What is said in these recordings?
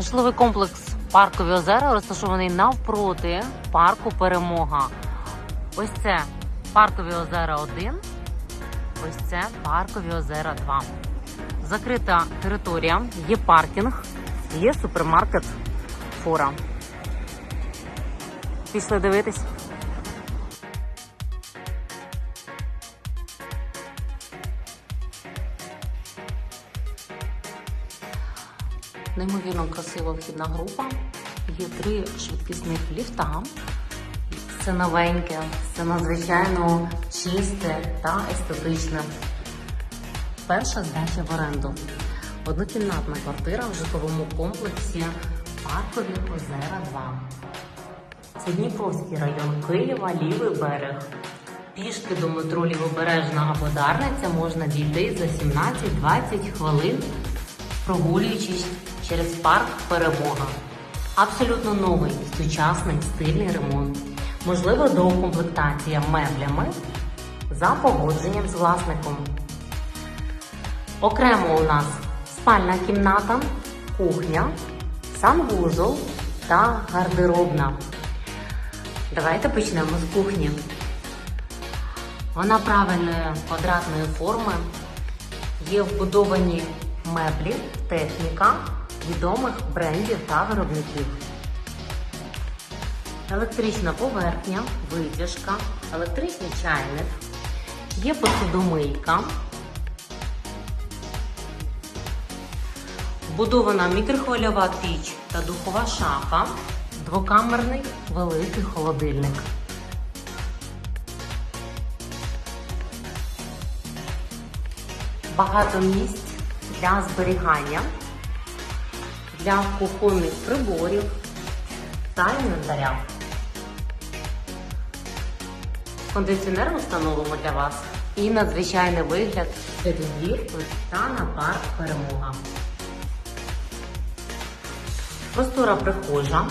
Житловий комплекс Паркові озера розташований навпроти парку Перемога. Ось це Паркові озера 1, ось це Паркові озера 2. Закрита територія, є паркінг, є супермаркет Фора. Пішли дивитись. Неймовірно красива вхідна група. Є три швидкісних ліфта. Це новеньке, це надзвичайно чисте та естетичне. Перша здача в оренду. Однокімнатна квартира в житловому комплексі Паркові озера 2. Це Дніпровський район Києва, лівий берег. Пішки до метро Лівобережна або Дарниця можна дійти за 17-20 хвилин, прогулюючись через парк Перемога. Абсолютно новий, сучасний стильний ремонт. Можливо, доукомплектація меблями за погодженням з власником. Окремо у нас спальна кімната, кухня, санвузол та гардеробна. Давайте почнемо з кухні. Вона правильної квадратної форми. Є вбудовані меблі, техніка відомих брендів та виробників. Електрична поверхня, витяжка, електричний чайник, є посудомийка, вбудована мікрохвильова піч та духова шафа, двокамерний великий холодильник. Багато місць для зберігання, для кухонних приборів та інвентаря. Кондиціонер встановимо для вас і надзвичайний вигляд через та на парк перемога. Простора прихожа.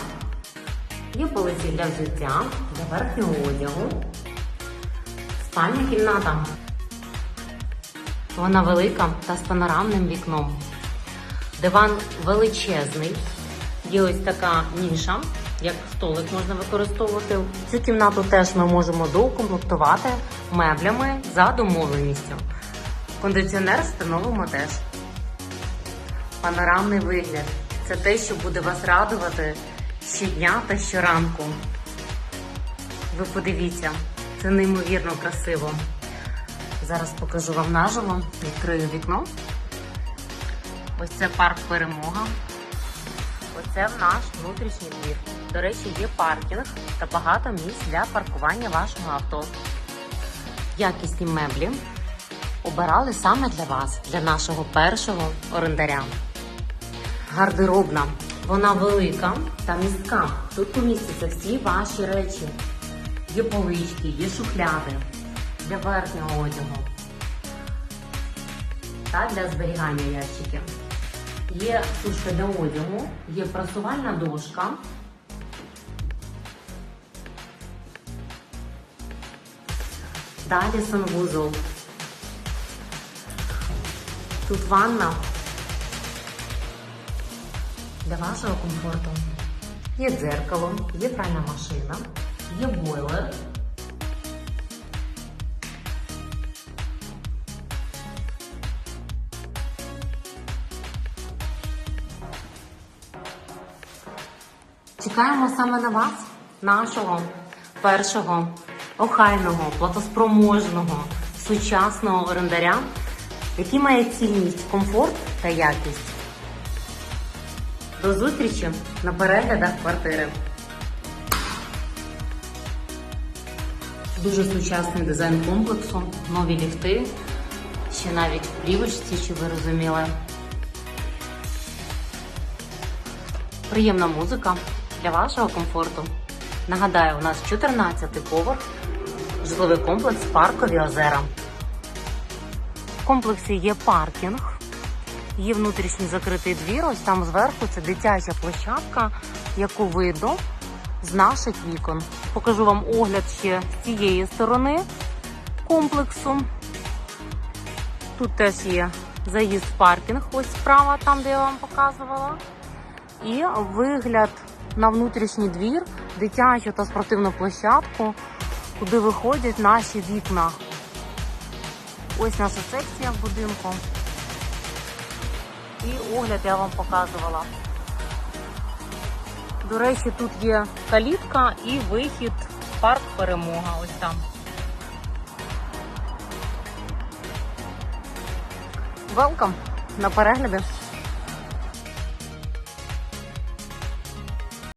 Є полиці для взуття, для верхнього одягу. Спальня кімната. Вона велика та з панорамним вікном. Диван величезний. Є ось така ніша, як столик можна використовувати. Цю кімнату теж ми можемо доукомплектувати меблями за домовленістю. Кондиціонер встановимо теж. Панорамний вигляд. Це те, що буде вас радувати щодня та щоранку. Ви подивіться, це неймовірно красиво. Зараз покажу вам наживо, відкрию вікно. Ось це парк перемога. Оце в наш внутрішній двір. До речі, є паркінг та багато місць для паркування вашого авто. Якісні меблі обирали саме для вас, для нашого першого орендаря. Гардеробна. Вона велика та містка. Тут помістяться всі ваші речі. Є полички, є шухляди для верхнього одягу та для зберігання ящиків. Є сушка для одягу, є прасувальна дошка. Далі санвузол. Тут ванна для вашого комфорту. Є дзеркало, є пральна машина, є бойлер. Чекаємо саме на вас, нашого першого охайного, платоспроможного, сучасного орендаря, який має цінність, комфорт та якість. До зустрічі на переглядах квартири. Дуже сучасний дизайн комплексу, нові ліфти, ще навіть в плівочці, щоб ви розуміли. Приємна музика для вашого комфорту. Нагадаю, у нас 14-й поверх, житловий комплекс Паркові озера. В комплексі є паркінг, є внутрішній закритий двір. Ось там зверху це дитяча площадка, яку видно з наших вікон. Покажу вам огляд ще з цієї сторони комплексу. Тут теж є заїзд в паркінг, ось справа, там де я вам показувала. І вигляд на внутрішній двір, дитячу та спортивну площадку, куди виходять наші вікна. Ось наша секція в будинку. І огляд я вам показувала. До речі, тут є калітка і вихід в парк Перемога. Ось там. Велкам на перегляди.